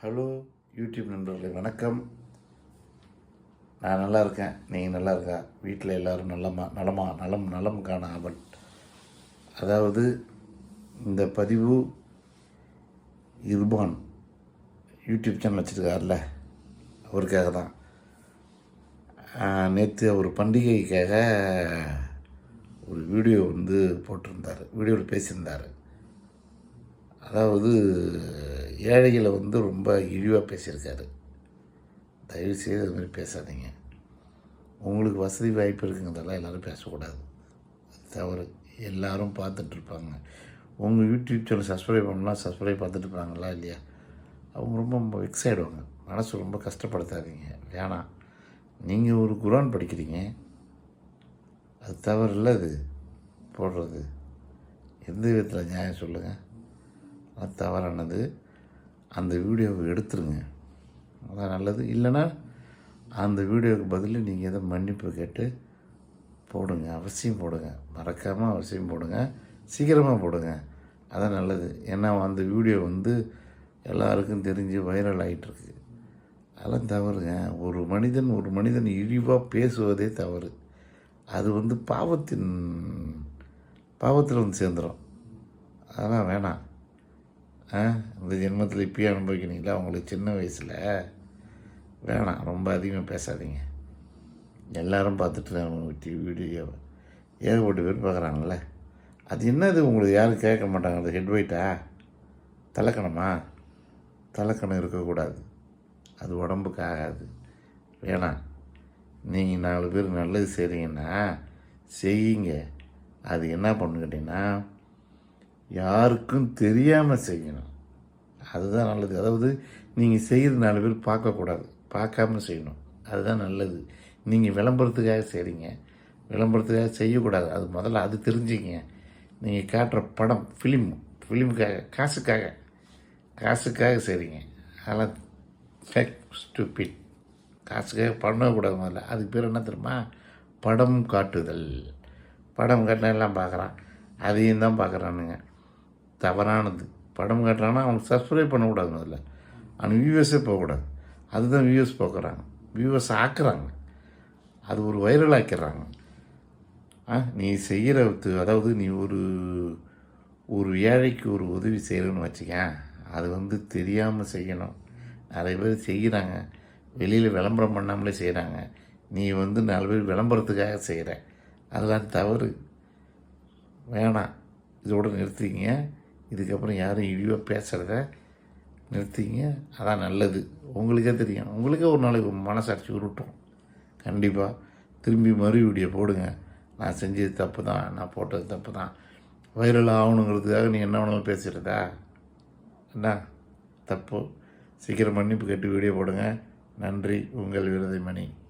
Hello YouTube நண்பர்களே வணக்கம். நான் நல்லா இருக்கேன். நீங்கள் நல்லா இருக்கா? வீட்டில் எல்லோரும் நல்லமா நலமா? நலம் நலம் காண அவன் அதாவது இந்த பதிவு இர்பான் யூடியூப் சேனல் வச்சுருக்காருல அவருக்காக தான். நேற்று அவர் பண்டிகைக்காக ஒரு வீடியோ வந்து போட்டிருந்தார் வீடியோவில் பேசியிருந்தார். அதாவது ஏழைகளை வந்து ரொம்ப இழிவாக பேசியிருக்காரு. தயவு செய்து அது மாதிரி பேசாதீங்க. உங்களுக்கு வசதி வாய்ப்பு இருக்குங்கிறதெல்லாம் எல்லோரும் பேசக்கூடாது. அது தவறு. எல்லோரும் பார்த்துட்ருப்பாங்க. உங்கள் யூடியூப் சேனல் சப்ஸ்கிரைப் பண்ணலாம் சப்ஸ்கிரைப் பார்த்துட்டு இருப்பாங்களா இல்லையா? அவங்க ரொம்ப ரொம்ப வெக்ஸ் ஆகிடுவாங்க மனசு ரொம்ப கஷ்டப்படுத்தாதீங்க. வேணாம். நீங்கள் ஒரு குரான் படிக்கிறீங்க. அது தவறு இல்லை அது. போடுறது. எந்த விதத்தில் நியாயம் சொல்லுங்கள் அது தவறானது. அந்த வீடியோவை எடுத்துருங்க. அதான் நல்லது. இல்லைன்னா அந்த வீடியோவுக்கு பதில் நீங்கள் எதை மன்னிப்பு கேட்டு போடுங்க. அவசியம் போடுங்க. மறக்காமல் அவசியம் போடுங்க. சீக்கிரமாக போடுங்க. அதான் நல்லது. ஏன்னா அந்த வீடியோ வந்து எல்லாருக்கும் தெரிஞ்சு வைரல் ஆகிட்டுருக்கு அதெல்லாம் தவறுங்க. ஒரு மனிதன் ஒரு மனிதன் இழிவாக பேசுவதே தவறு. அது வந்து பாவத்தின் பாவத்தில் வந்து சேர்ந்துடும் அதெல்லாம் வேணாம். ஆ? இந்த ஜென்மத்தில் இப்பயே அனுபவிக்கிறீங்களா? உங்களுக்கு சின்ன வயசில்? வேணாம் ரொம்ப அதிகமாக பேசாதீங்க. எல்லோரும் பார்த்துட்டு டிவி வீடியோவை ஏகப்பட்ட பேர் பார்க்குறாங்கல்ல? அது என்னது உங்களுக்கு யாரும் கேட்க மாட்டாங்க? அது ஹெட் வெயிட்டா தலக்கணமா? தலக்கணம் இருக்கக்கூடாது. அது உடம்புக்கு ஆகாது. வேணாம். நீங்கள் நாலு பேர் நல்லது செய்கிறீங்கன்னா செய்யுங்க. அது என்ன பண்ணு கேட்டிங்கன்னா யாருக்கும் தெரியாமல் செய்யணும். அதுதான் நல்லது. அதாவது நீங்கள் செய்கிற நாலு பேர் பார்க்கக்கூடாது. பார்க்காம செய்யணும். அதுதான் நல்லது. நீங்கள் விளம்பரத்துக்காக செய்கிறீங்க விளம்பரத்துக்காக செய்யக்கூடாது. அது முதல்ல அது தெரிஞ்சுங்க. நீங்கள் காட்டுற படம் ஃபிலிம் ஃபிலிமுக்காக காசுக்காக காசுக்காக செய்கிறீங்க அதெல்லாம் ஃபேக் ஸ்டூபிட் காசுக்காக பண்ணக்கூடாது முதல்ல. அதுக்கு பேர் என்ன தெரியுமா? படம் காட்டுதல். படம் காட்டினா எல்லாம் பார்க்குறான் அதையும் தான் பார்க்குறானுங்க. தவறானது. படம் காட்டுறாங்கன்னா அவங்க சப்ஸ்கிரைப் பண்ணக்கூடாது முதல்ல. ஆனால் வியூவர்ஸே போகக்கூடாது. அதுதான் வியூவர்ஸ் போக்குறாங்க. வியூவர்ஸ் ஆக்குறாங்க. அது ஒரு வைரல் ஆக்கிறாங்க ஆ நீ செய்கிற அதாவது நீ ஒரு ஒரு ஏழைக்கு ஒரு உதவி செய்கிறன்னு வச்சுக்கேன் அது வந்து தெரியாமல் செய்யணும். நிறைய பேர் செய்கிறாங்க வெளியில் விளம்பரம் பண்ணாமலே செய்கிறாங்க நீ வந்து நாலு பேர் விளம்பரத்துக்காக செய்கிற அதெல்லாம் தவறு. வேணாம். இதோடு நிறுத்திங்க இதுக்கப்புறம் யாரும் இழிவாக பேசுகிறத நிறுத்திங்க. அதான் நல்லது. உங்களுக்கே தெரியும். உங்களுக்கே ஒரு நாளைக்கு மனசாட்சி உருட்டும். கண்டிப்பாக திரும்பி மறு வீடியோ போடுங்க. நான் செஞ்சது தப்பு தான். நான் போட்டது தப்பு தான். வைரல் ஆகணுங்கிறதுக்காக நீ என்ன வேணாலும் பேசுகிறதா என்ன? தப்பு. சீக்கிரம் மன்னிப்பு கேட்டு வீடியோ போடுங்க. நன்றி. உங்கள் விருதை மணி